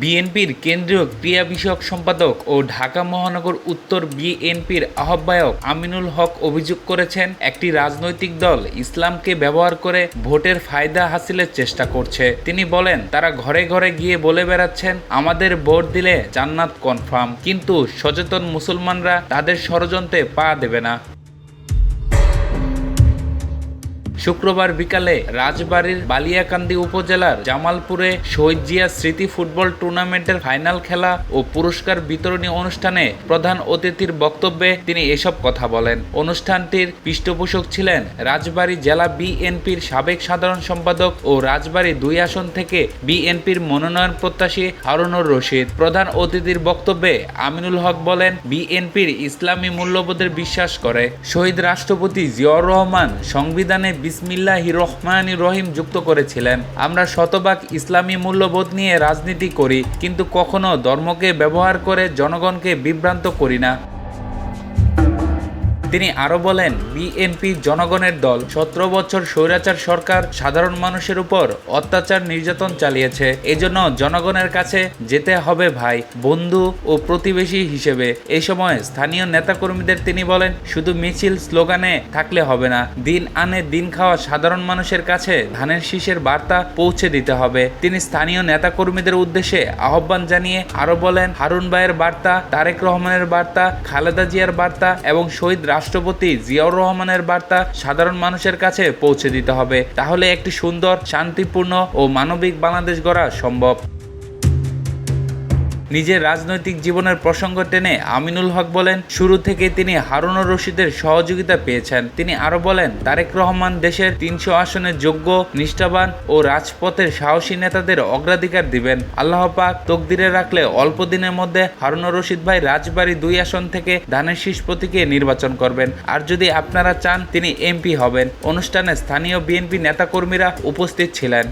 বিএনপির কেন্দ্রীয় ক্রিয়া বিষয়ক সম্পাদক ও ঢাকা মহানগর উত্তর বিএনপির আহ্বায়ক আমিনুল হক অভিযোগ করেছেন, একটি রাজনৈতিক দল ইসলামকে ব্যবহার করে ভোটের ফায়দা হাসিলের চেষ্টা করছে। তিনি বলেন, তারা ঘরে ঘরে গিয়ে বলে বেড়াচ্ছেন, আমাদের ভোট দিলে জান্নাত কনফার্ম। কিন্তু সচেতন মুসলমানরা তাদের ষড়যন্ত্রে পা দেবে না। শুক্রবার বিকালে রাজবাড়ীর বালিয়াকান্দি উপজেলার জামালপুরে শহীদ জিয়া স্মৃতি ফুটবল টুর্নামেন্টের ফাইনাল খেলা ও পুরস্কার বিতরণী অনুষ্ঠানে প্রধান অতিথির বক্তব্যে তিনি এসব কথা বলেন। অনুষ্ঠানটির পৃষ্ঠপোষক ছিলেন রাজবাড়ী জেলা বিএনপির সাবেক সাধারণ সম্পাদক ও রাজবাড়ী দুই আসন থেকে বিএনপির মনোনয়ন প্রত্যাশী হারুনুর রশিদ। প্রধান অতিথির বক্তব্যে আমিনুল হক বলেন, বিএনপির ইসলামী মূল্যবোধের বিশ্বাস করে। শহীদ রাষ্ট্রপতি জিয়াউর রহমান সংবিধানে বিসমিল্লাহি রহমান রহিম যুক্ত করেছিলেন। আমরা শতভাগ ইসলামী মূল্যবোধ নিয়ে রাজনীতি করি, কিন্তু কখনো ধর্মকে ব্যবহার করে জনগণকে বিভ্রান্ত করি না। তিনি আরও বলেন, বিএনপি জনগণের দল সতেরো বছর স্বৈরাচার সরকার, সাধারণ মানুষের উপর অত্যাচার নির্যাতন চালিয়েছে। এজন্য জনগণের কাছে যেতে হবে ভাই, বন্ধু ও প্রতিবেশী হিসেবে। এই সময় স্থানীয় নেতাকর্মীদের তিনি বলেন, শুধু মিছিল স্লোগানে থাকলে হবে না, দিন আনে দিন খাওয়া সাধারণ মানুষের কাছে ধানের শীষের বার্তা পৌঁছে দিতে হবে। তিনি স্থানীয় নেতাকর্মীদের উদ্দেশ্যে আহ্বান জানিয়ে আরও বলেন, হারুন ভাইয়ের বার্তা, তারেক রহমানের বার্তা, খালেদা জিয়ার বার্তা এবং শহীদ রাষ্ট্রপতি জিয়াউর রহমানের বার্তা সাধারণ মানুষের কাছে পৌঁছে দিতে হবে। তাহলে একটি সুন্দর, শান্তিপূর্ণ ও মানবিক বাংলাদেশ গড়া সম্ভব। নিজের রাজনৈতিক জীবনের প্রসঙ্গ টেনে আমিনুল হক বলেন, শুরু থেকে তিনি হারুনুর রশিদের সহযোগিতা পেয়েছেন। তিনি আরও বলেন, তারেক রহমান দেশের তিনশো আসনে যোগ্য, নিষ্ঠাবান ও রাজপথের সাহসী নেতাদের অগ্রাধিকার দিবেন। আল্লাহ পাক তকদিরে রাখলে অল্প দিনের মধ্যে হারুনুর রশিদ ভাই রাজবাড়ী দুই আসন থেকে ধানের শীষ প্রতীকে নির্বাচন করবেন। আর যদি আপনারা চান, তিনি এমপি হবেন। অনুষ্ঠানে স্থানীয় বিএনপি নেতাকর্মীরা উপস্থিত ছিলেন।